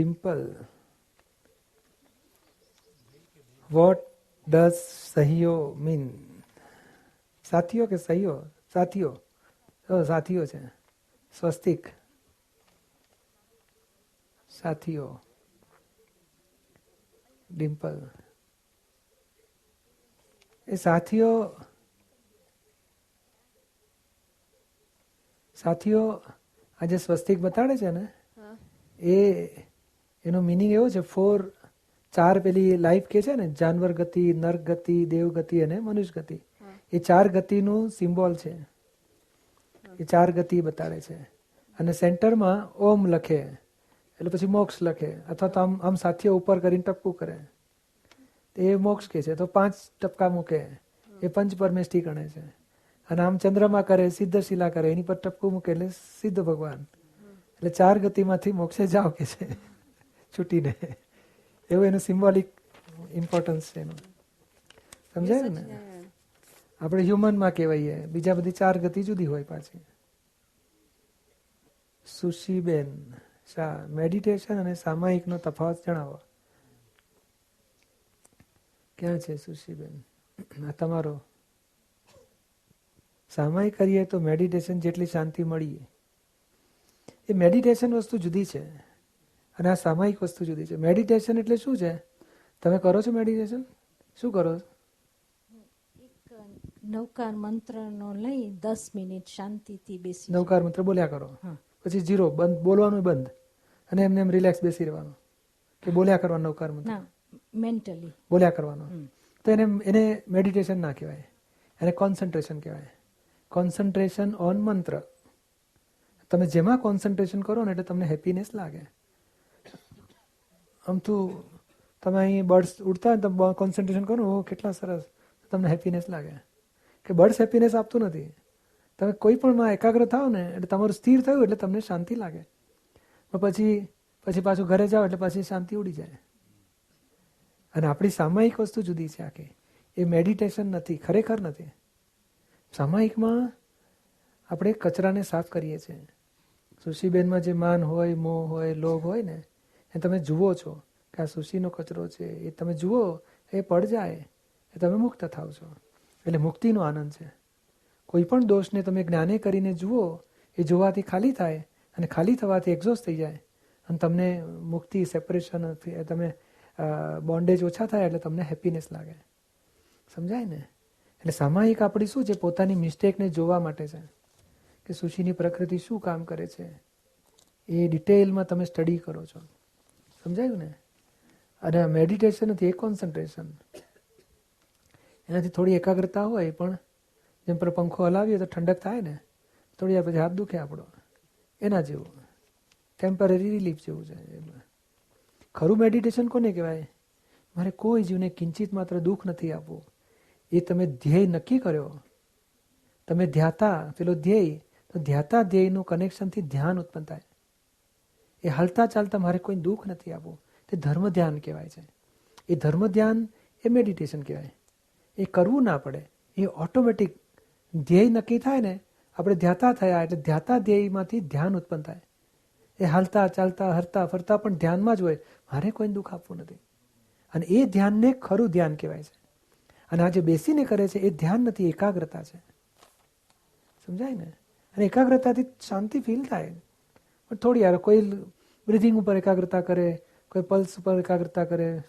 Dimple what does સહીઓ mean સાથીઓ કે સહીઓ સાથીઓ સાથીઓ છે સ્વસ્તિક સાથીઓ ડિમ્પલ એ સાથીઓ સાથીઓ આ જે સ્વસ્તિક બતાડે છે ને એ એનો મિનિંગ એવો છે ફોર ચાર પેલી લાઈફ કે છે ને જાનવર ગતિ નર્ક ગતિ દેવ ગતિ અને મનુષ્ય ગતિ. એ ચાર ગતિનું સિમ્બોલ છે. એ ચાર ગતિ બતાડે છે. અને સેન્ટરમાં ઓમ લખે એટલે પછી મોક્ષ લખે અથવા તો આમ આમ સાથીઓ ઉપર કરીને ટપકું કરે. એ મોક્ષ કે છે તો પાંચ ટપકા મૂકે. એ પંચ પરમેષ્ઠી ગણે છે. અને આમ ચંદ્રમાં કરે સિદ્ધ શિલા કરે એની પર ટપકું મૂકે એટલે સિદ્ધ ભગવાન. એટલે ચાર ગતિમાંથી મોક્ષે જાવ કે છે. છૂટીને એવું એનું સિમ્બોલિક ઇમ્પોર્ટન્સ છે એનું સમજાય ને આપણે હ્યુમનમાં કહેવાઈએ બીજા બધી ચાર ગતિ જુદી હોય પાછી સુશીબેન શા મેડિટેશન અને સામાયિકનો તફાવત જણાવો ક્યાં છે સુશીબેન આ તમારો સામાયિક કરીએ તો મેડિટેશન જેટલી શાંતિ મળીએ એ મેડિટેશન વસ્તુ જુદી છે અને આ સામાયિક વસ્તુ જુદી છે. મેડિટેશન એટલે શું છે? તમે કરો છો મેડિટેશન શું કરો છો? નવકાર મંત્રનો લઈ દસ મિનિટ શાંતિથી બેસી નવકાર મંત્ર બોલ્યા કરો. પછી જીરો બંધ બોલવાનું બંધ. અને એમને એમ રિલેક્સ બેસી રહેવાનું. કે બોલ્યા કરવાનું નવકાર મંત્ર. મેન્ટલી બોલ્યા કરવાનો. તો એને એને મેડિટેશન ના કહેવાય. એને કોન્સન્ટ્રેશન કહેવાય. કોન્સન્ટ્રેશન ઓન મંત્ર. તમે જેમાં કોન્સન્ટ્રેશન કરો ને એટલે તમને હેપીનેસ લાગે. આમથું તમે અહીં બર્ડ્સ ઉડતા હોય તમે કોન્સન્ટ્રેશન કરો ઓ કેટલા સરસ. તમને હેપીનેસ લાગે. કે બર્ડ્સ હેપીનેસ આપતું નથી. તમે કોઈ પણ માં એકાગ્ર થાવ ને, એટલે તમારું સ્થિર થયું એટલે તમને શાંતિ લાગે. પછી પછી પાછું ઘરે જાઓ એટલે પછી શાંતિ ઉડી જાય. અને આપણી સામાયિક વસ્તુ જુદી છે આખી. એ મેડિટેશન નથી, ખરેખર નથી. સામાયિકમાં આપણે કચરાને સાફ કરીએ છીએ. સુશીબેનમાં જે માન હોય, મોહ હોય, લોભ હોય ને એ તમે જુઓ છો કે આ સુશીનો કચરો છે, એ તમે જુઓ, એ પડ જાય, એ તમે મુક્ત થાવ છો. એટલે મુક્તિનો આનંદ છે. કોઈ પણ દોષને તમે જ્ઞાને કરીને જુઓ, એ જોવાથી ખાલી થાય અને ખાલી થવાથી એક્ઝોસ્ટ થઈ જાય. અને તમને મુક્તિ સેપરેશન તમે બોન્ડેજ ઓછા થાય એટલે તમને હેપીનેસ લાગે. સમજાય ને? એટલે સામાયિક આપણી શું છે? પોતાની મિસ્ટેકને જોવા માટે છે. કે સુશીની પ્રકૃતિ શું કામ કરે છે? એ ડિટેલમાં તમે સ્ટડી કરો છો. સમજાયું ને? અને મેડિટેશન નથી, એ કોન્સન્ટ્રેશન એનાથી થોડી એકાગ્રતા હોય પણ જેમ પર પંખો હલાવીએ તો ઠંડક થાય ને, થોડી આ પછી હાથ દુખે આપણો. એના જેવું. ટેમ્પરરી રિલીફ જેવું છે. ખરું મેડિટેશન કોને કહેવાય? મારે કોઈ જીવને કિંચિત માત્ર દુઃખ નથી આપવું. એ તમે ધ્યેય નક્કી કર્યો. તમે ધ્યાતા, પેલો ધ્યેય, તો ધ્યાતા ધ્યેયનું કનેક્શનથી ધ્યાન ઉત્પન્ન થાય. એ હાલતા ચાલતા મારે કોઈ દુઃખ નથી આપવું. તે ધર્મ ધ્યાન કહેવાય છે. એ ધર્મ ધ્યાન એ મેડિટેશન કહેવાય. એ કરવું ના પડે. એ ઓટોમેટિક ધ્યેય નક્કી થાય ને, આપણે ધ્યાતા થયા એટલે ધ્યાતા ધ્યેયમાંથી ધ્યાન ઉત્પન્ન થાય. એ હાલતા ચાલતા, હરતા, ફરતા પણ ધ્યાનમાં જ હોય. મારે કોઈ દુઃખ આપવું નથી. અને એ ધ્યાનને ખરું ધ્યાન કહેવાય છે. અને આ જે બેસીને કરે છે, એ ધ્યાન નથી, એકાગ્રતા છે. સમજાય ને? અને એકાગ્રતાથી શાંતિ ફીલ થાય. પણ થોડી યાર કોઈ બ્રિથિંગ ઉપર એકાગ્રતા કરે, કોઈ પલ્સ ઉપર એકાગ્રતા કરે,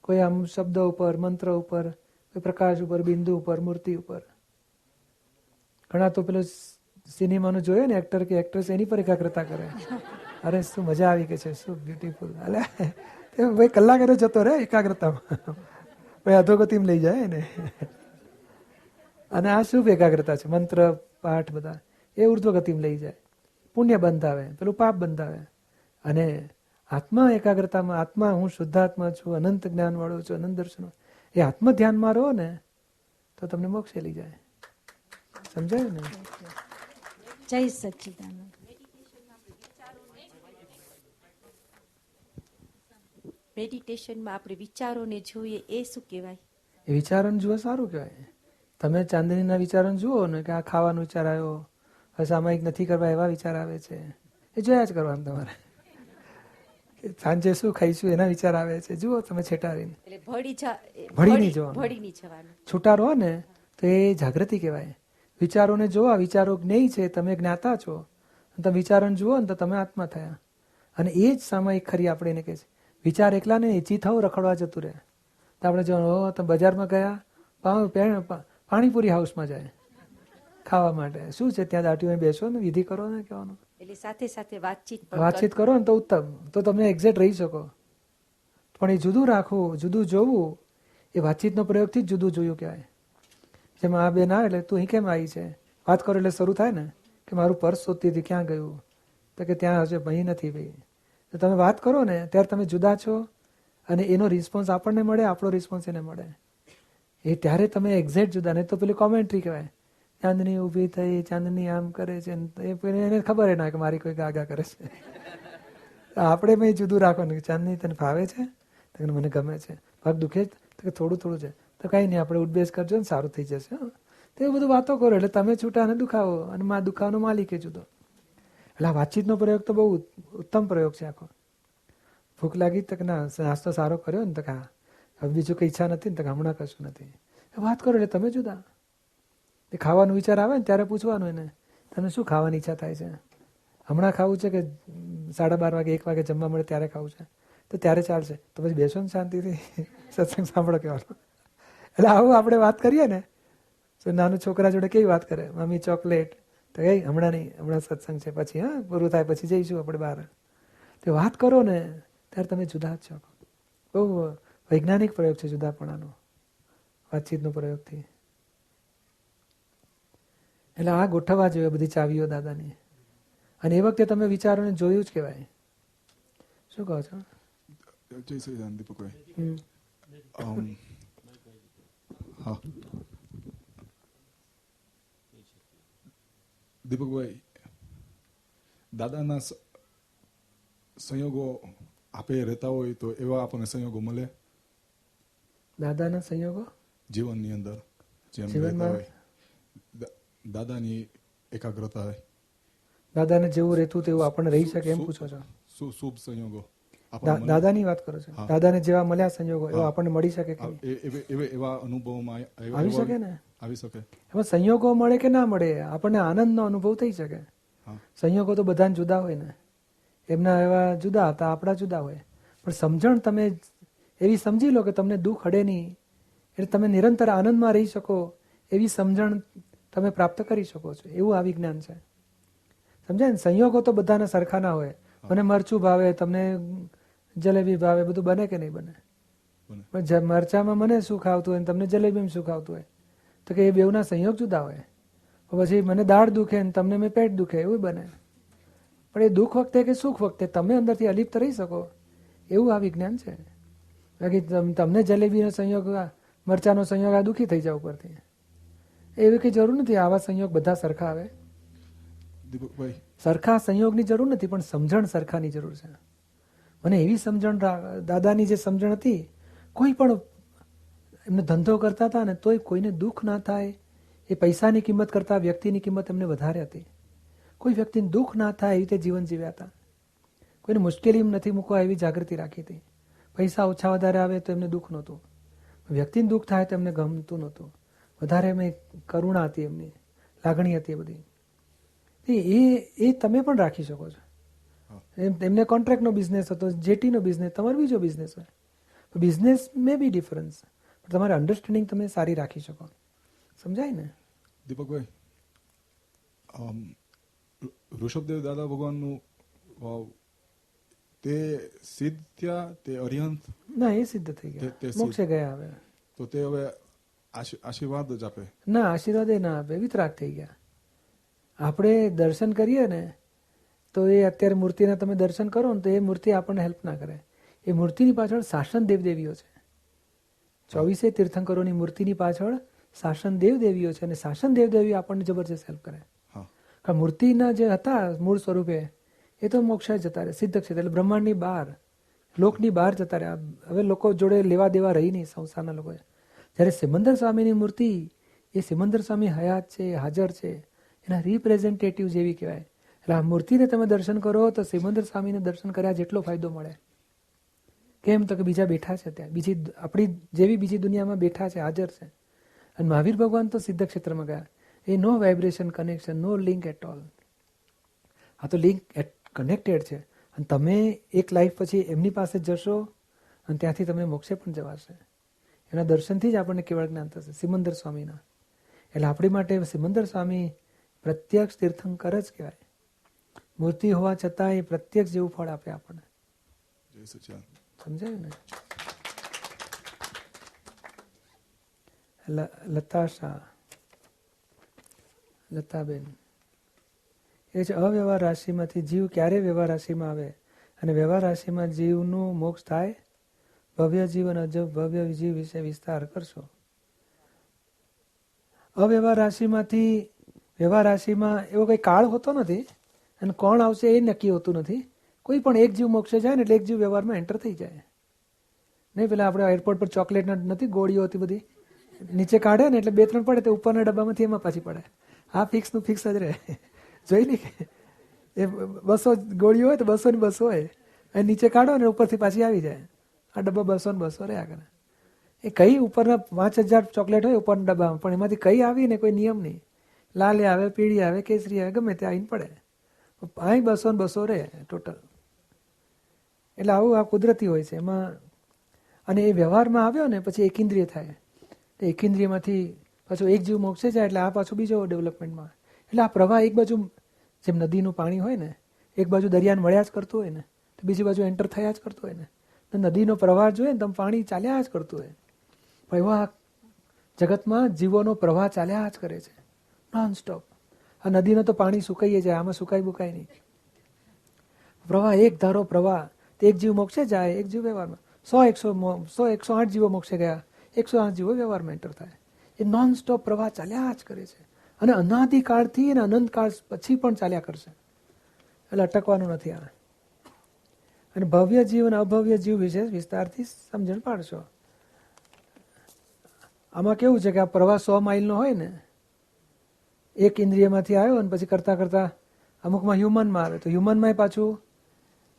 કોઈ આમ શબ્દ ઉપર, મંત્ર ઉપર, કોઈ પ્રકાશ ઉપર, બિંદુ ઉપર, મૂર્તિ ઉપર. ઘણા તો પેલો સિનેમાનું જોયો ને એક્ટર કે એક્ટ્રેસ એની પર એકાગ્રતા કરે. અરે, શું મજા આવી ગઈ છે, શું બ્યુટીફુલ અલે ભાઈ કલાક એનો જતો રહે એકાગ્રતામાં. ભાઈ અધોગતિમ લઈ જાય ને. અને આ શુભ એકાગ્રતા છે, મંત્ર, પાઠ બધા. એ ઉર્ધ્વગતિમ લઈ જાય. પુણ્ય બંધાવે પેલું પાપ બંધાવે. અને આત્મા એકાગ્રતામાં આત્મા હું શુદ્ધાત્મા છું અનંત જ્ઞાન વાળો છું અનંત દર્શન એ આત્મ ધ્યાનમાં રહો ને તો તમને મોક્ષે લઈ જાય. સમજાયું ને? જય સચિદાનંદ. મેડિટેશનમાં આપણે વિચારોને જોઈએ એ શું કહેવાય? એ વિચારોને જુઓ સારું કહેવાય. તમે ચાંદનીના વિચારોને જુઓ ને કે આ ખાવાનો વિચાર આવ્યો સામાયિક નથી કરવા એવા વિચાર આવે છે. એ જોયા જ કરવાનું તમારે. સાંજે શું ખાઈશું એના વિચાર આવે છે. જુઓ તમે છેટારીને ભળી નહીં જવાનું. ભળી નહીં જવાનું. છૂટા રહો ને તો એ જાગૃતિ કહેવાય. વિચારોને જોવા વિચારો જ્ઞેય છે તમે જ્ઞાતા છો. તમે વિચારોને જુઓ ને તો તમે આત્મા થયા. અને એ જ સામાયિક ખરી આપણે એને કહે છે. વિચાર એકલા ને એચી થવું રખડવા જતું રહે. તો આપણે જો તમે બજારમાં ગયા? પાણીપુરી હાઉસમાં જાય. ખાવા માટે. શું છે? ત્યાં દાટીમાં બેસો ને વિધિ કરો ને કહેવાનું. એટલે સાથે સાથે વાતચીત વાતચીત કરો. ને તો ઉત્તમ. તો તમે એક્ઝેક્ટ રહી શકો. પણ એ જુદું રાખવું જુદું જોવું એ વાતચીતનો પ્રયોગથી જ જુદું જોયું કહેવાય. જેમ આ બેન આવે એટલે તું અહીં કેમ આવી છે? વાત કરો એટલે શરૂ થાય ને કે મારું પર્સ શોધતી હતી ક્યાં ગયું? તો કે ત્યાં હશે અહીં નથી ભાઈ. તો તમે વાત કરો ને ત્યારે તમે જુદા છો અને એનો રિસ્પોન્સ આપણને મળે આપણો રિસ્પોન્સ એને મળે. એ ત્યારે તમે એક્ઝેક્ટ જુદા નહીં તો પેલી કોમેન્ટ્રી કહેવાય. ચાંદની ઊભી થઈ, ચાંદની આમ કરે છે એને ખબર ના કે મારી કોઈ ગાગા કરે છે. આપણે મેં જુદું રાખવાનું કે ચાંદની તને ફાવે છે? તો મને ગમે છે. પગ દુખે જ તો થોડું થોડું છે. તો કાંઈ નહીં, આપણે ઉઠબેસ કરજો ને સારું થઈ જશે. તો એ બધું વાતો કરો, એટલે તમે છૂટા અને દુખાવો અને મા દુખાવાનો માલિક જુદો. એટલે આ વાતચીતનો પ્રયોગ તો બહુ ઉત્તમ પ્રયોગ છે આખો. ભૂખ લાગી તક ના, નાસ્તો સારો કર્યો ને તો કે હા. હવે બીજું કંઈ ઈચ્છા નથી ને તો હમણાં કશું નથી. વાત કરો, એટલે તમે જુદા. એ ખાવાનો વિચાર આવે ને ત્યારે પૂછવાનું એને, તને શું ખાવાની ઈચ્છા થાય છે? હમણાં ખાવું છે કે સાડા બાર વાગે, એક વાગે જમવા મળે ત્યારે ખાવું છે. તો ત્યારે ચાલશે. તો પછી બેસો ને શાંતિથી. સત્સંગ સાંભળો કહેવાનો. એટલે આવું આપણે વાત કરીએ ને, તો નાનું છોકરા જોડે કેવી વાત કરે? Mummy, chocolate. તો કઈ હમણાં નહીં, હમણાં સત્સંગ છે, પછી, હા, પૂરું થાય, પછી જઈશું આપણે બહાર. તો વાત કરો ને, ત્યારે તમે જુદા જ છો. બહુ વૈજ્ઞાનિક પ્રયોગ છે જુદાપણાનો, વાતચીતનો પ્રયોગથી. એટલે આ ગોઠવવા જોઈએ બધી ચાવીઓ દાદાની. અને એ વખતે તમે વિચારોને જોયું જ કહેવાય. શું કહો છો? જય શ્રી રામ દીપકભાઈ હા. દીપકભાઈ દાદાના સંયોગો આપે રહેતા હોય તો એવા આપણને સંયોગો મળે? દાદાના સંયોગો? જીવનની અંદર જેમ રહેતા હોય. દાદાની એકાગ્રતા દાદાને જેવું રહેતું તેવું આપણને રહી શકે એમ પૂછો છો? શુભ સંયોગો? દાદાની વાત કરો છો? દાદાને જેવા મળ્યા સંયોગો એવા આપણને મળી શકે એવે- અનુભવમાં આવી શકે ને? આવી શકે. એમાં સંયોગો મળે કે ના મળે આપણને આનંદનો અનુભવ થઈ શકે. સંયોગો તો બધાને જુદા હોય ને. એમના એવા જુદા હતા આપણા જુદા હોય. પણ સમજણ તમે એવી સમજી લો કે તમને દુઃખ અડે નહીં. એટલે તમે નિરંતર આનંદમાં રહી શકો. એવી સમજણ તમે પ્રાપ્ત કરી શકો છો. એવું આ વિજ્ઞાન છે. સમજાય ને? સંયોગો તો બધાના સરખા ના હોય. મને મરચું ભાવે તમને જલેબી ભાવે બધું બને કે નહીં બને. પણ મરચામાં મને સુખ આવતું હોય તમને જલેબીમાં સુખ આવતું હોય તો કે એ બેવના સંયોગ જુદા હોય. પછી મને દાળ દુખે ને તમને મેં પેટ દુખે એવું બને. પણ એ દુઃખ વખતે કે સુખ વખતે તમે અંદરથી અલિપ્ત રહી શકો? એવું આ વિજ્ઞાન છે. બાકી તમને જલેબીનો સંયોગ મરચાનો સંયોગ આ દુઃખી થઈ જાવ ઉપરથી. એવી કંઈ જરૂર નથી? આવા સંયોગ બધા સરખા આવે? દીપકભાઈ સરખા સંયોગની જરૂર નથી પણ સમજણ સરખાની જરૂર છે. મને એવી સમજણ દાદાની જે સમજણ હતી કોઈ પણ એમને ધંધો કરતા હતા ને તોય કોઈને દુઃખ ના થાય એ પૈસાની કિંમત કરતાં વ્યક્તિની કિંમત એમને વધારે હતી. કોઈ વ્યક્તિને દુઃખ ના થાય એવી રીતે જીવન જીવ્યા હતા. કોઈને મુશ્કેલીમાં નથી મૂકવા એવી જાગૃતિ રાખી હતી. પૈસા ઓછા વધારે આવે તો એમને દુઃખ નહોતું. વ્યક્તિને દુઃખ થાય તો એમને ગમતું નહોતું. વધારે એમને કરુણા હતી એમની લાગણી હતી એ બધી. એ એ તમે પણ રાખી શકો છો. એમ એમને કોન્ટ્રાક્ટનો બિઝનેસ હતો જેટીનો બિઝનેસ તમારો બીજો બિઝનેસ હોય. બિઝનેસ મે બી ડિફરન્સ પણ તમારે અન્ડરસ્ટેન્ડિંગ તમે સારી રાખી શકો. સમજાય ને? દીપકભાઈ ઋષભદેવ દાદા ભગવાનનું તે સિદ્ધ થયા તે અરિહંત? ના એ સિદ્ધ થઈ ગયા. મોક્ષે ગયા હવે. તો તે હવે આશીર્વાદ જ આપે. ના આશીર્વાદ ના આપે વિતરાગ થઈ ગયા. આપણે દર્શન કરીએ ને તો એ અત્યારે મૂર્તિના તમે દર્શન કરો ને તો એ મૂર્તિ આપણને હેલ્પ ના કરે. એ મૂર્તિની પાછળ શાસન દેવદેવીઓ છે. ચોવીસે તીર્થંકરોની મૂર્તિની પાછળ શાસન દેવદેવીઓ છે અને શાસન દેવદેવીઓ આપણને જબરજસ્ત હેલ્પ કરે. કારણ મૂર્તિના જે હતા મૂળ સ્વરૂપે એ તો મોક્ષ જતા રહે સિદ્ધ ક્ષેત્ર એટલે બ્રહ્માંડની બહાર લોકની બહાર જતા રહ્યા. હવે લોકો જોડે લેવા દેવા રહી નહીં સંસ્થાના લોકોએ. જ્યારે સિમંદર સ્વામીની મૂર્તિ એ સિમંદર સ્વામી હયાત છે, હાજર છે, એના રિપ્રેઝેન્ટેટિવ જેવી કહેવાય. એટલે આ મૂર્તિને તમે દર્શન કરો તો સિમંદર સ્વામીને દર્શન કર્યા જેટલો ફાયદો મળે. કેમ તો કે બીજા બેઠા છે ત્યાં. બીજી આપણી જેવી બીજી દુનિયામાં બેઠા છે, હાજર છે. અને મહાવીર ભગવાન તો સિદ્ધ ક્ષેત્રમાં ગયા. એ no vibration connection no link at all આ તો લિંક કનેક્ટેડ છે. અને તમે એક લાઈફ પછી એમની પાસે જશો અને ત્યાંથી તમે મોક્ષે પણ જવાશે. એના દર્શનથી જ આપણને કેવળ જ્ઞાન થશે. સિમંદર સ્વામીના. એટલે આપણી માટે સિમંદર સ્વામી પ્રત્યક્ષ તીર્થંકર જ કહેવાય. મૂર્તિ હોવા છતાં એ પ્રત્યક્ષ જેવું ફળ આપે આપણને. જય સમજાયું ને? લતા શાહ લતાબેન. એ છે અવ્યવહાર રાશિમાંથી જીવ ક્યારે વ્યવહાર રાશિમાં આવે? અને વ્યવહાર રાશિમાં જીવનું મોક્ષ થાય? ભવ્ય જીવન અજબ ભવ્ય જીવ વિશે વિસ્તાર કરશો. અવ્યવહાર રાશિમાંથી, વ્યવહાર રાશિમાં એવો કંઈ કાળ હોતો નથી અને કોણ આવશે એ નક્કી હોતું નથી. કોઈ પણ એક જીવ મોક્ષે જાય ને એટલે એક જીવ વ્યવહારમાં એન્ટર થઈ જાય. નહીં પેલા આપણે એરપોર્ટ પર ચોકલેટ નથી, ગોળીઓ હતી બધી. નીચે કાઢે ને એટલે બે ત્રણ પડે તે ઉપરના ડબ્બામાંથી એમાં પાછી પડે. આ ફિક્સનું ફિક્સ જ રહે. જોઈ લે એ બસો ગોળીઓ હોય તો બસો ની બસો હોય. નીચે કાઢો ને ઉપરથી પાછી આવી જાય. આ ડબ્બા બસો ને બસો રહ્યા કરે. એ કઈ ઉપરના પાંચ હજાર ચોકલેટ હોય ઉપરના ડબ્બામાં, પણ એમાંથી કઈ આવી ને કોઈ નિયમ નહીં. લાલ આવે, પીળી આવે, કેસરી આવે, ગમે તે આવીને પડે. અહીં બસો ને બસો રહે ટોટલ. એટલે આવું આ કુદરતી હોય છે. એમાં અને એ વ્યવહારમાં આવ્યો ને, પછી એકેન્દ્રિય થાય. તો એકેન્દ્રિયમાંથી પાછું એક જીવ મોક્ષે જાય, એટલે આ પાછું બીજો ડેવલપમેન્ટમાં એટલે આ પ્રવાહ એક બાજુ જેમ નદીનું પાણી હોય ને, એક બાજુ દરિયાને મળ્યા જ કરતું હોય ને, તો બીજી બાજુ એન્ટર થયા જ કરતું હોય ને. નદીનો પ્રવાહ જોઈએ ને તો પાણી ચાલ્યા જ કરતું હોય. પણ એવા જગતમાં જીવોનો પ્રવાહ ચાલ્યા જ કરે છે. નોન સ્ટોપ આ નદીનો તો પાણી સુકાઈએ જાય, આમાં સુકાઈ બુકાય નહીં. પ્રવાહ, એક ધારો પ્રવાહ. તે એક જીવ મોક્ષે જાય, એક જીવ વ્યવહારમાં. સો એકસો સો એકસો આઠ જીવો મોક્ષે ગયા, એકસો આઠ જીવો વ્યવહારમાં એન્ટર થાય. એ નોન સ્ટોપ પ્રવાહ ચાલ્યા જ કરે છે. અને અનાદિકાળથી અને અનંતકાળ પછી પણ ચાલ્યા કરશે. એટલે અટકવાનું નથી આ. અને ભવ્ય જીવ અને અભવ્ય જીવ વિશે વિસ્તારથી સમજણ પાડશો. આમાં કેવું છે કે આ પ્રવાસ સો માઇલનો હોય ને, એક ઇન્દ્રિયમાંથી આવ્યો અને પછી કરતાં કરતાં અમુકમાં હ્યુમનમાં આવે. તો હ્યુમનમાં પાછું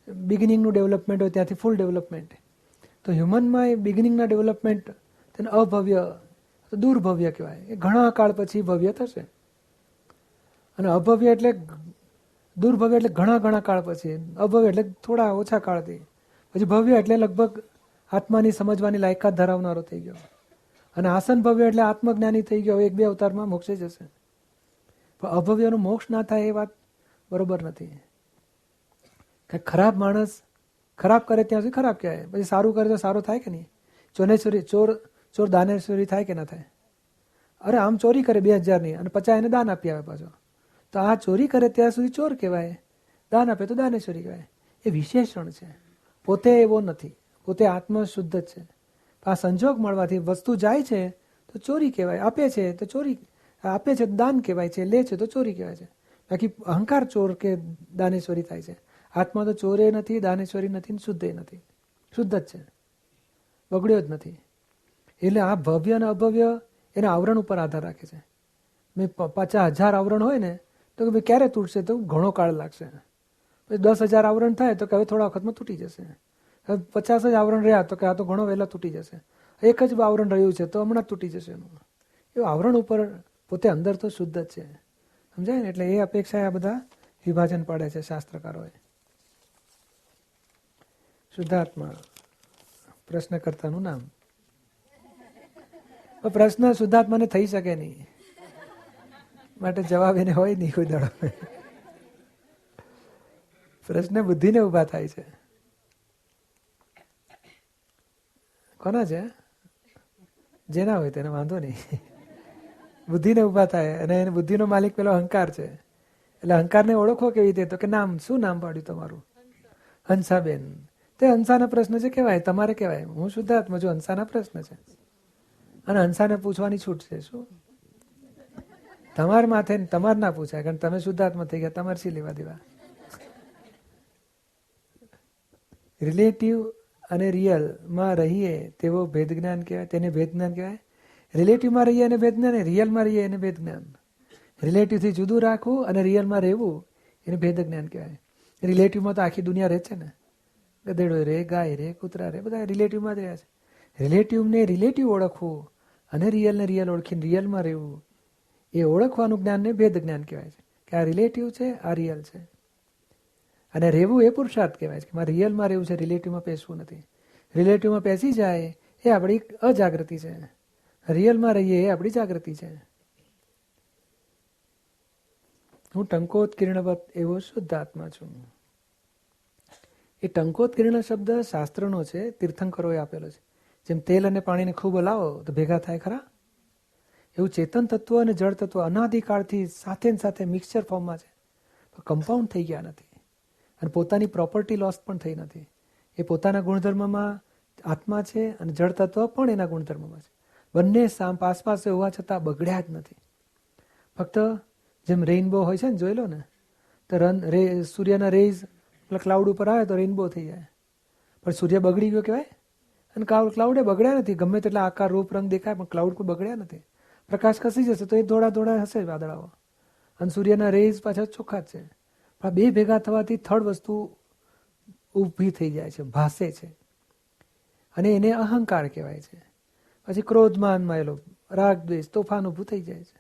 બિગિનિંગનું ડેવલપમેન્ટ હોય, ત્યાંથી ફૂલ ડેવલપમેન્ટ તો હ્યુમનમાં બિગિનિંગના ડેવલપમેન્ટ તેને અભવ્ય, તો દુર્ભવ્ય કહેવાય. એ ઘણા કાળ પછી ભવ્ય થશે. અને અભવ્ય એટલે દુર્ભવ્ય એટલે ઘણા ઘણા કાળ પછી અભવ્ય એટલે થોડા ઓછા કાળથી. પછી ભવ્ય એટલે લગભગ આત્માની સમજવાની લાયકાત ધરાવનારો થઈ ગયો. અને આસન ભવ્ય એટલે આત્મજ્ઞાની થઈ ગયો એક બે અવતારમાં મોક્ષે જશે. પણ અભવ્યનો મોક્ષ ના થાય એ વાત બરોબર નથી. કે ખરાબ માણસ ખરાબ કરે ત્યાં સુધી ખરાબ કહેવાય. પછી સારું કરે તો સારું થાય કે નહીં? ચોનેશ્વરી, ચોર ચોર દાનેશ્વરી થાય કે ના થાય? અરે આમ ચોરી કરે બે હજારની, અને પચાસ એને દાન આપી આવે પાછો. તો આ ચોરી કરે ત્યાં સુધી ચોર કહેવાય. દાન આપે તો દાનેશ્વરી કહેવાય. એ વિશેષણ છે. પોતે એવો નથી. પોતે આત્મ શુદ્ધ જ છે. આ સંજોગ મળવાથી વસ્તુ જાય છે તો ચોરી કહેવાય. આપે છે તો ચોરી, આપે છે દાન કહેવાય છે. લે છે તો ચોરી કહેવાય છે. બાકી અહંકાર ચોર કે દાનેશ્વરી થાય છે. આત્મા તો ચોરે નથી દાનેશ્વરી નથી શુદ્ધ નથી. શુદ્ધ જ છે. બગડ્યો જ નથી. એટલે આ ભવ્ય અને અભવ્ય એના આવરણ ઉપર આધાર રાખે છે. મેં પચાસ હજાર આવરણ હોય ને તો કે ભાઈ ક્યારે તૂટશે? તો ઘણો કાળ લાગશે. પછી દસ હજાર આવરણ થાય તો કે હવે થોડા વખતમાં તૂટી જશે. હવે પચાસ જ આવરણ રહ્યા તો કે આ તો ઘણો વહેલા તૂટી જશે. એક જ આવરણ રહ્યું છે તો હમણાં તૂટી જશે એનું. એ આવરણ ઉપર પોતે અંદર તો શુદ્ધ જ છે. સમજાય ને? એટલે એ અપેક્ષાએ આ બધા વિભાજન પાડે છે શાસ્ત્રકારોએ. શુદ્ધાત્મા, પ્રશ્નકર્તાનું નામ. પણ પ્રશ્ન શુદ્ધાત્માને થઈ શકે નહીં. માટે જવાબ એને હોય નહીં કોઈ દડો. પ્રશ્ન બુદ્ધિને ઊભા થાય છે. કોના છે? જેના હોય તેને વાંધો નહીં. બુદ્ધિને ઊભા થાય અને એને બુદ્ધિનો માલિક પેલો અહંકાર છે. એટલે અહંકારને ઓળખો કેવી રીતે? તો કે નામ, શું નામ પાડ્યું તમારું? હંસાબેન. તે હંસાના પ્રશ્ન છે કેવાય તમારે કહેવાય. હું શુદ્ધાત્મા છું, હંસાના પ્રશ્ન છે. અને હંસાને પૂછવાની છૂટ છે, શું? તમાર માથે તમારે ના પૂછાય, કારણ તમે શુદ્ધાત્મા થઈ ગયા, તમારે શી લેવા દેવા? રિલેટિવ અને રિયલમાં રહીએ તેવો ભેદ જ્ઞાન કહેવાય, તેને ભેદ જ્ઞાન કહેવાય રિલેટિવમાં રહીએ એને ભેદ જ્ઞાન રિયલમાં રહીએ એને ભેદ જ્ઞાન રિલેટિવથી જુદું રાખવું અને રિયલમાં રહેવું એને ભેદ જ્ઞાન કહેવાય રિલેટિવમાં તો આખી દુનિયા રહે છે ને. ગધેડો રે, ગાય રે, કૂતરા રે, બધા રિલેટિવમાં જ રહ્યા છે. રિલેટિવને રિલેટિવ ઓળખવું અને રિયલને રિયલ ઓળખીને રિયલમાં રહેવું. એ ઓળખવાનું જ્ઞાનને ભેદ જ્ઞાન કહેવાય છે કે આ રિલેટિવ છે, આ રિયલ છે. અને રહેવું એ પુરુષાર્થ કહેવાય છે કે મારે રિયલમાં રહેવું છે રિલેટિવમાં પેસવું નથી. રિલેટિવમાં પેસી જાય એ આપણી અજાગૃતિ છે. રિયલમાં રહીએ એ આપણી જાગૃતિ છે. હું ટંકોત્કીર્ણવત એવો શુદ્ધ આત્મા છું. એ ટંકોત્કીર્ણ કિરણ શબ્દ શાસ્ત્રનો છે, તીર્થંકરોએ આપેલો છે. જેમ તેલ અને પાણીને ખૂબ હલાવો તો ભેગા થાય ખરા? એવું ચેતન તત્વ અને જળ તત્વ અનાદિકાળથી સાથે ને સાથે મિક્સચર ફોર્મમાં છે. કમ્પાઉન્ડ થઈ ગયા નથી. અને પોતાની પ્રોપર્ટી લોસ પણ થઈ નથી. એ પોતાના ગુણધર્મમાં આત્મા છે અને જળ તત્વ પણ એના ગુણધર્મમાં છે. બંને સામ પાસ હોવા છતાં બગડ્યા જ નથી. ફક્ત જેમ રેઇનબો હોય છે ને જોઈ લો ને, તો રન રે સૂર્યના રેઝ પેલા ક્લાઉડ ઉપર આવે તો રેઇનબો થઈ જાય. પણ સૂર્ય બગડી ગયો કહેવાય? અને ક્લાઉડ ક્લાઉડે બગડ્યા નથી. ગમે તેટલા આકાર, રૂપ, રંગ દેખાય, પણ ક્લાઉડ કોઈ બગડ્યા નથી. પ્રકાશ ખસી જશે તો એ ધોળા ધોળા હશે વાદળાઓ. અને સૂર્યના રેઝ પાછા ચોખ્ખા છે. પણ બે ભેગા થવાથી થર્ડ વસ્તુ ઊભી થઈ જાય છે, ભાસે છે. અને એને અહંકાર કહેવાય છે. પછી ક્રોધમાનમાં એલો રાગ, દ્વેષ, તોફાન ઊભું થઈ જાય છે.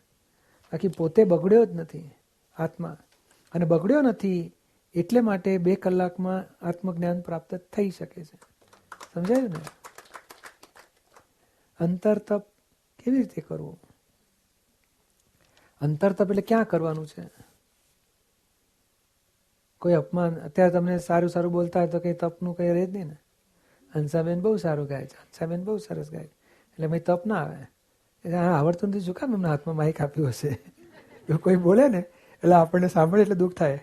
બાકી પોતે બગડ્યો જ નથી આત્મા. અને બગડ્યો નથી એટલે માટે બે કલાકમાં આત્મજ્ઞાન પ્રાપ્ત થઈ શકે છે. સમજાયું ને? અંતર તપ કેવી રીતે કરવું? અંતર તપ એટલે ક્યાં કરવાનું છે? કોઈ અપમાન, અત્યારે તમને સારું સારું બોલતા હોય તો કંઈ તપનું કંઈ રહે જ નહીં ને. હંસાબેન બહુ સારું ગાય છે, હંસાબેન બહુ સરસ ગાય એટલે ભાઈ તપ ના આવે. એટલે હા, આવડતું નથી, શું કામ એમના હાથમાં માઇક આપ્યું હશે? એવું કોઈ બોલે ને, એટલે આપણને સાંભળે એટલે દુઃખ થાય.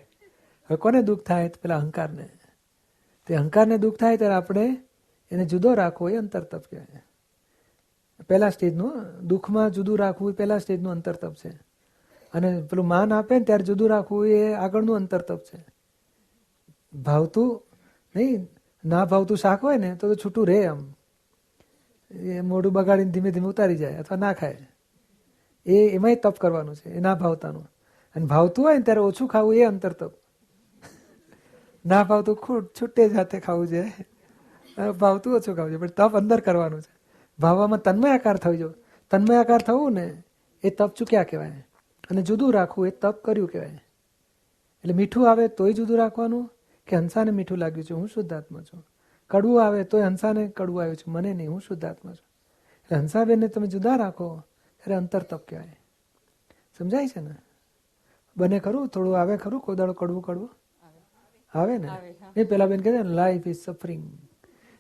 હવે કોને દુઃખ થાય? તો પેલા અહંકારને. તે અહંકારને દુઃખ થાય ત્યારે આપણે એને જુદો રાખવો એ અંતર તપ કહેવાય. પહેલા સ્ટેજનું દુઃખમાં જુદું રાખવું એ પહેલા સ્ટેજનું અંતર તપ છે. અને પેલું માન આપે ને ત્યારે જુદું રાખવું એ આગળનું અંતર તપ છે. ભાવતું નહીં, ના ભાવતું શાક હોય ને તો છૂટું રહે આમ એ મોઢું બગાડીને ધીમે ધીમે ઉતારી જાય અથવા ના ખાય. એ એમાંય તપ કરવાનું છે, એ ના ભાવતાનું. અને ભાવતું હોય ને ત્યારે ઓછું ખાવું એ અંતર તપ ના ભાવતું ખૂટ છૂટે જાતે ખાવું છે. ભાવતું ઓછું ખાવું છે, પણ તપ અંદર કરવાનું છે. ભાવવામાં તન્મયાકાર થવું જો તન્મયાકાર થવું ને એ તપ ચૂક્યા કહેવાય. અને જુદું રાખવું એ તપ કર્યું કહેવાય. એટલે મીઠું આવે તોય જુદું રાખવાનું કે હંસાને મીઠું લાગ્યું છે? હું શુદ્ધાત્મા છું. કડવું આવે તોય હંસાને કડવું આવ્યું છે. મને નહીં હું શુદ્ધાત્મા છું. એટલે હંસાબેનને તમે જુદા રાખો ત્યારે અંતર તપ કહેવાય. સમજાય છે ને? બને ખરું થોડું આવે ખરું કોદાળો કડવું કડવું? આવે ને? એ પેલા બેન કહે લાઈફ ઇઝ સફરિંગ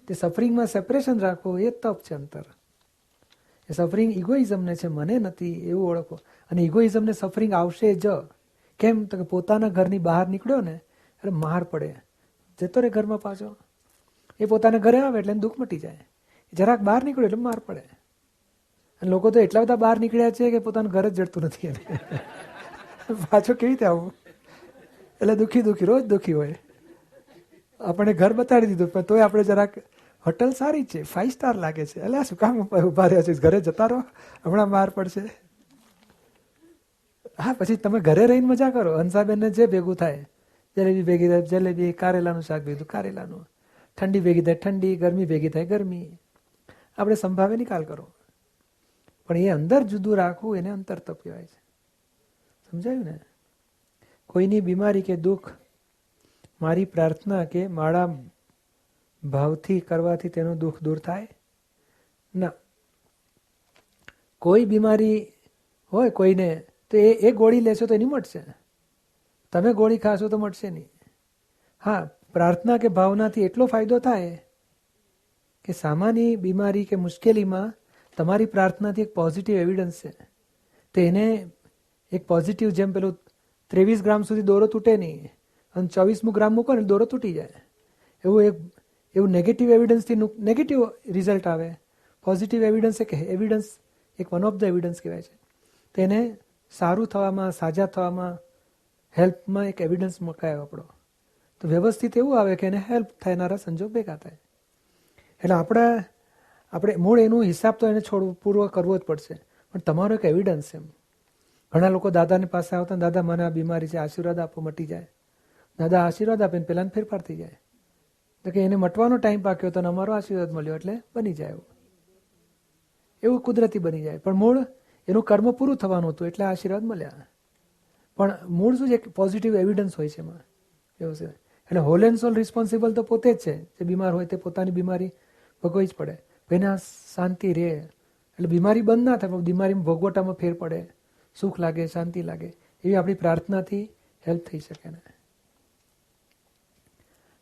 તે સફરિંગમાં સેપરેશન રાખવું એ તપ છે અંતર. એ સફરિંગ ઇગોઇઝમને છે, મને નથી એવું ઓળખો. અને ઇગોઇઝમને સફરિંગ આવશે જ. કેમ? તો કે પોતાના ઘરની બહાર નીકળ્યો ને એટલે માર પડે. જતો રે ઘરમાં પાછો. એ પોતાના ઘરે આવે એટલે દુઃખ મટી જાય. જરાક બહાર નીકળ્યો એટલે માર પડે. અને લોકો તો એટલા બધા બહાર નીકળ્યા છે કે પોતાનું ઘર જ જડતું નથી એને પાછો કેવી રીતે આવું? એટલે દુઃખી દુઃખી, રોજ દુઃખી હોય. આપણે ઘર બતાડી દીધું, પણ તોય આપણે જરાક હોટલ સારી છે ફાઈવ સ્ટાર લાગે છે. એટલે શું કામ ઊભા રહ્યા છે? ઘરે જતા રહો. હમણાં માર પડશે. હા, પછી તમે ઘરે રહીને મજા કરો. હંસાબેનને જે ભેગું થાય. જલેબી ભેગી થાય, જલેબી, કારેલાનું શાક ભેગું, કારેલાનું. ઠંડી ભેગી થાય, ઠંડી, ગરમી ભેગી થાય, ગરમી. આપણે સંભાવે નિકાલ કરો. પણ એ અંદર જુદું રાખવું, એને અંતર તપ કહેવાય છે. સમજાયું ને? કોઈની બીમારી કે દુઃખ, મારી પ્રાર્થના કે મારા ભાવથી કરવાથી તેનું દુઃખ દૂર થાય? ના. કોઈ બીમારી હોય કોઈને, તો એ એ ગોળી લેશો તો એની મટશે તમે ગોળી ખાશો તો મટશે નહીં. હા, પ્રાર્થના કે ભાવનાથી એટલો ફાયદો થાય કે સામાન્ય બીમારી કે મુશ્કેલીમાં તમારી પ્રાર્થનાથી એક પોઝિટિવ એવિડન્સ છે. તો એને એક પોઝિટિવ જેમ પેલું ત્રેવીસ ગ્રામ સુધી દોરો તૂટે નહીં અને ચોવીસમું ગ્રામ મૂકો ને દોરો તૂટી જાય. એવું એક એવું નેગેટિવ એવિડન્સથી નેગેટિવ રિઝલ્ટ આવે. પોઝિટિવ એવિડન્સ એક એવિડન્સ એક વન ઓફ ધ એવિડન્સ કહેવાય છે. તેને સારું થવામાં, સાજા થવામાં હેલ્પમાં એક એવિડન્સ મુકાયો આપણો. તો વ્યવસ્થિત એવું આવે કે એને હેલ્પ થનારા સંજોગ ભેગા થાય. એટલે આપણે આપણે મૂળ એનું હિસાબ તો એને છોડવું પૂર્વ કરવો જ પડશે. પણ તમારો એક એવિડન્સ એમ. ઘણા લોકો દાદાની પાસે આવતા દાદા, મને આ બીમારી છે, આશીર્વાદ આપો, મટી જાય. દાદા આશીર્વાદ આપે ને, પેલાને ફેરફાર થઈ જાય. તો કે એને મટવાનો ટાઈમ પાક્યો તો અમારો આશીર્વાદ મળ્યો એટલે બની જાય એવું. કુદરતી બની જાય. પણ મૂળ એનું કર્મ પૂરું થવાનું હતું એટલે આશીર્વાદ મળ્યા. પણ મૂળ શું છે? પોઝિટિવ એવિડન્સ હોય છે એમાં. એવું છે. એટલે હોલ એન્ડ સોલ રિસ્પોન્સિબલ તો પોતે જ છે. જે બીમાર હોય તે પોતાની બીમારી ભોગવવી જ પડે. એના શાંતિ રહે. એટલે બીમારી બંધ ના થાય, પણ બીમારી ભોગવટામાં ફેર પડે. સુખ લાગે, શાંતિ લાગે. એવી આપણી પ્રાર્થનાથી હેલ્પ થઈ શકે ને.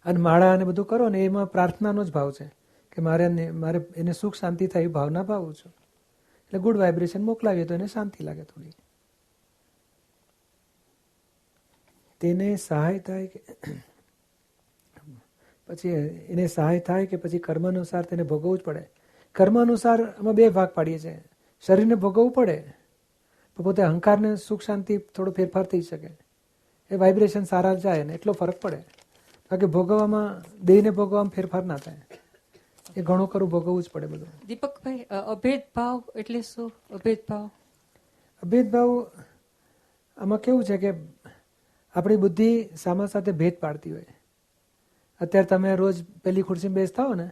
અને માળા અને બધું કરો ને એમાં પ્રાર્થનાનો જ ભાવ છે કે મારે મારે એને સુખ શાંતિ થાય એવી ભાવના ભાવું છું. એટલે ગુડ વાઇબ્રેશન મોકલાવીએ તો એને શાંતિ લાગે થોડી. તેને સહાય થાય કે પછી એને સહાય થાય કે પછી કર્મ અનુસાર તેને ભોગવવું જ પડે. કર્મ અનુસાર અમે બે ભાગ પાડીએ છીએ. શરીરને ભોગવવું પડે, તો પોતે અહંકારને સુખ શાંતિ થોડો ફેરફાર થઈ શકે. એ વાઇબ્રેશન સારા જાય ને એટલો ફરક પડે. બાકી ભોગવવામાં દેહને ભોગવવામાં ફેરફાર ના થાય. એ ઘણું ખરું ભોગવવું જ પડે બધું. દીપકભાઈ અભેદભાવ અભેદ ભાવ એટલે શું? અભેદ ભાવ ભેદભાવ આમાં કેવું છે કે આપણી બુદ્ધિ સામા સાથે ભેદ પાડતી હોય. અત્યારે તમે રોજ પેલી ખુરશીમાં બેસતા હો ને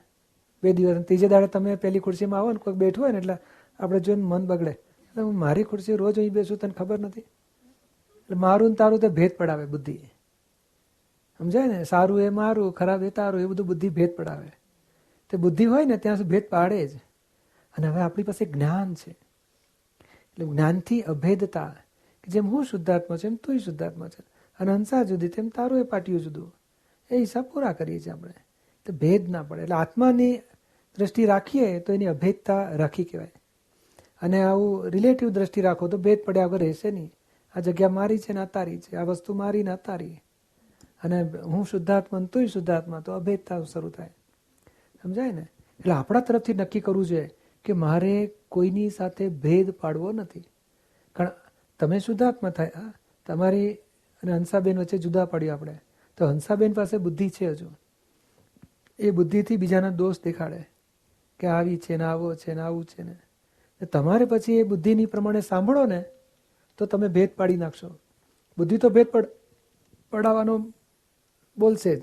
બે દિવસ ત્રીજે દાડે તમે પેલી ખુરશીમાં આવો ને કોઈ બેઠું હોય ને એટલે આપણે જોઈને મન બગડે. એટલે હું મારી ખુરશી રોજ અહીં બેસું તને ખબર નથી? એટલે મારું ને તારું તે ભેદ પડાવે બુદ્ધિ સમજાય ને? સારું એ મારું, ખરાબ એ તારું, એ બધું બુદ્ધિ ભેદ પડાવે. તે બુદ્ધિ હોય ને ત્યાં સુધી ભેદ પાડે જ. અને હવે આપણી પાસે જ્ઞાન છે. એટલે જ્ઞાનથી અભેદતા, કે જેમ હું શુદ્ધાત્મા છું એમ તું શુદ્ધાત્મા છે. અને હંસા જુદી તેમ તારું એ પાટિયું જુદું. એ હિસાબ પૂરા કરીએ છીએ આપણે. તો ભેદ ના પડે. એટલે આત્માની દ્રષ્ટિ રાખીએ તો એની અભેદતા રાખી કહેવાય. અને આવું રિલેટિવ દ્રષ્ટિ રાખો તો ભેદ પડ્યા વગર રહેશે નહીં. આ જગ્યા મારી છે ને આ તારી છે. આ વસ્તુ મારી ને આ તારી. અને હું શુદ્ધાત્મા તું શુદ્ધાત્મા, તો અભેદતા શરૂ થાય. સમજાય ને? એટલે આપણા તરફથી નક્કી કરવું જોઈએ કે મારે કોઈની સાથે ભેદ પાડવો નથી. કારણ તમે શુદ્ધાત્મા થાય તમારી અને હંસાબેન વચ્ચે જુદા પાડ્યું આપણે. તો હંસાબેન પાસે બુદ્ધિ છે હજુ. એ બુદ્ધિથી બીજાના દોષ દેખાડે કે આવી છે ને આવો છે ને આવું છે ને તમારે પછી એ બુદ્ધિની પ્રમાણે સાંભળો ને, તો તમે ભેદ પાડી નાખશો. બુદ્ધિ તો ભેદ પડ, પડાવવાનો બોલશે જ.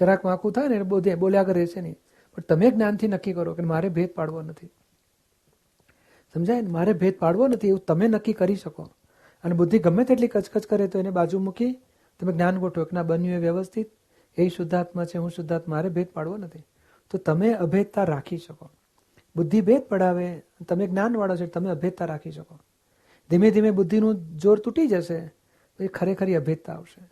જરાક વાંકું થાય ને બોધે બોલ્યા કરે છે નહીં. પણ તમે જ્ઞાનથી નક્કી કરો કે મારે ભેદ પાડવો નથી. સમજાય ને? મારે ભેદ પાડવો નથી એવું તમે નક્કી કરી શકો. અને બુદ્ધિ ગમે તેટલી કચકચ કરે તો એને બાજુ મૂકી તમે જ્ઞાન ગોઠવો કે ના, બન્યું એ વ્યવસ્થિત. એ શુદ્ધાત્મા છે, હું શુદ્ધાત્મા, મારે ભેદ પાડવો નથી. તો તમે અભેદતા રાખી શકો. બુદ્ધિ ભેદ પડાવે, તમે જ્ઞાનવાળો છો તમે અભેદતા રાખી શકો. ધીમે ધીમે બુદ્ધિનું જોર તૂટી જશે, તો એ ખરેખરી અભેદતા આવશે.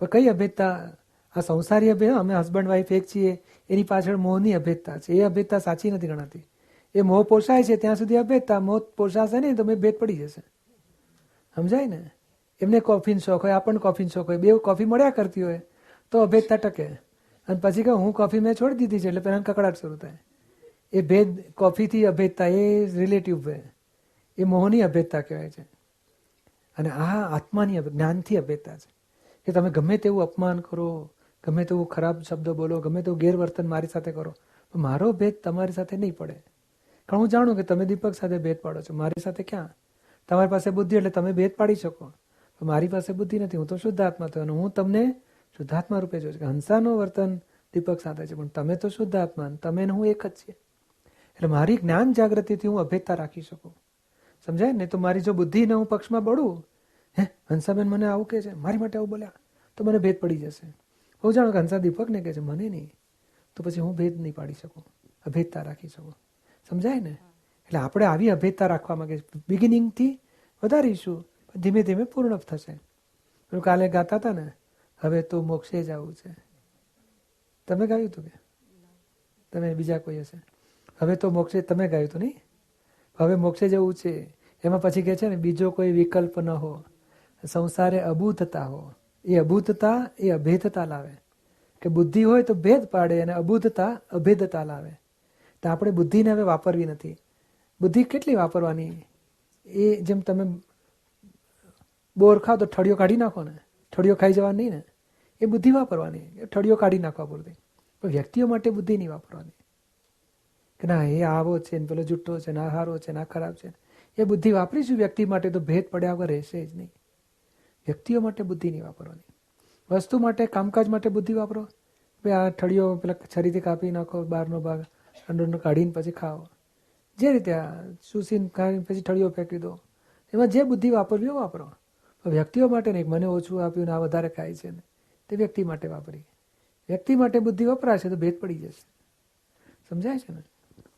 પણ કઈ અભેદતા આ સંસારી અભેદ, અમે હસબન્ડ વાઈફ એક છીએ, એની પાછળ મોહની અભેદતા છે. એ અભેદતા સાચી નથી ગણાતી. એ મોહ પોષાય છે, ત્યાં સુધી અભેદતા મોહ પોષાશે નહીં, તો ભેદ પડી જશે. સમજાય ને? એમને કોફીનો શોખ હોય આપણને કોફીનો શોખ હોય. બે કોફી મળ્યા કરતી હોય, તો અભેદતા ટકે. અને પછી કહે, હું કોફી મેં છોડી દીધી છે, એટલે પહેલાં કકડાટ શરૂ થાય. એ ભેદ કોફીથી અભેદતા એ રિલેટિવ એ મોહની અભેદતા કહેવાય છે. અને આ આત્માની જ્ઞાનથી અભેદતા છે. કે તમે ગમે તેવું અપમાન કરો, ગમે તેવું ખરાબ શબ્દ બોલો, ગમે તેવું ગેરવર્તન મારી સાથે કરો મારો ભેદ તમારી સાથે નહીં પડે. કારણ હું જાણું કે તમે દીપક સાથે ભેદ પાડો છો. મારી સાથે ક્યાં? તમારી પાસે બુદ્ધિ એટલે તમે ભેદ પાડી શકો. મારી પાસે બુદ્ધિ નથી. હું તો શુદ્ધાત્મા છું અને હું તમને શુદ્ધાત્મા રૂપે જોઉં છું. હંસાનું વર્તન દીપક સાથે છે. પણ તમે તો શુદ્ધાત્મા અને તમે હું એક જ છીએ. એટલે મારી જ્ઞાન જાગૃતિથી હું અભેદતા રાખી શકું. સમજાય ને? તો મારી જો બુદ્ધિ ને હું પક્ષમાં બળું, હે, હંસાબેન મને આવું કે છે. મારી માટે આવું બોલ્યા. તો મને ભેદ પડી જશે. હું જાણો કે હંસા દીપકને કહે છે, મને નહીં. તો પછી હું ભેદ નહીં પાડી શકું. અભેદતા રાખી શકું. સમજાય ને? એટલે આપણે આવી અભેદતા રાખવા માંગે બિગિનિંગથી વધારીશું ધીમે ધીમે પૂર્ણ થશે. પેલું કાલે ગાતા હતા ને, હવે તો મોક્ષે જ આવું છે. તમે ગાયું હતું કે? તમે બીજા કોઈ હશે. હવે તો મોક્ષે તમે ગાયું હતું નહીં? હવે મોક્ષે જવું છે. એમાં પછી કહે છે ને, બીજો કોઈ વિકલ્પ ન હો. સંસારે અભૂતતા હો. એ અભૂતતા, એ અભેદતા લાવે. કે બુદ્ધિ હોય તો ભેદ પાડે અને અબુદ્ધતા અભેદતા લાવે. તો આપણે બુદ્ધિને હવે વાપરવી નથી. બુદ્ધિ કેટલી વાપરવાની? એ જેમ તમે બોર ખાઓ તો ઠળિયો કાઢી નાખો ને. ઠળિયો ખાઈ જવાની નહીં ને. એ બુદ્ધિ વાપરવાની. ઠળિયો કાઢી નાખવા પૂરતી. પણ વ્યક્તિઓ માટે બુદ્ધિ નહીં વાપરવાની. કે ના, એ આવો છે ને, પેલો જુઠ્ઠો છે ના હારો છે ના ખરાબ છે એ બુદ્ધિ વાપરીશું વ્યક્તિ માટે તો ભેદ પડ્યા વગર રહેશે જ નહીં. વ્યક્તિઓ માટે બુદ્ધિ નહીં વાપરવાની. વસ્તુ માટે, કામકાજ માટે બુદ્ધિ વાપરો. ભાઈ, આ ઠળીઓ પેલા છરીથી કાપી નાખો, બહારનો ભાગ અંદરનો કાઢીને પછી ખાઓ. જે રીતે આ ચૂસીને ખાઈને પછી ઠળીઓ ફેંકી દો. એમાં જે બુદ્ધિ વાપરવી વાપરો. વ્યક્તિઓ માટે નહીં, મને ઓછું આપ્યું ને આ વધારે ખાય છે ને. તે વ્યક્તિ માટે વાપરી. વ્યક્તિ માટે બુદ્ધિ વપરાશે તો ભેદ પડી જશે. સમજાય છે ને?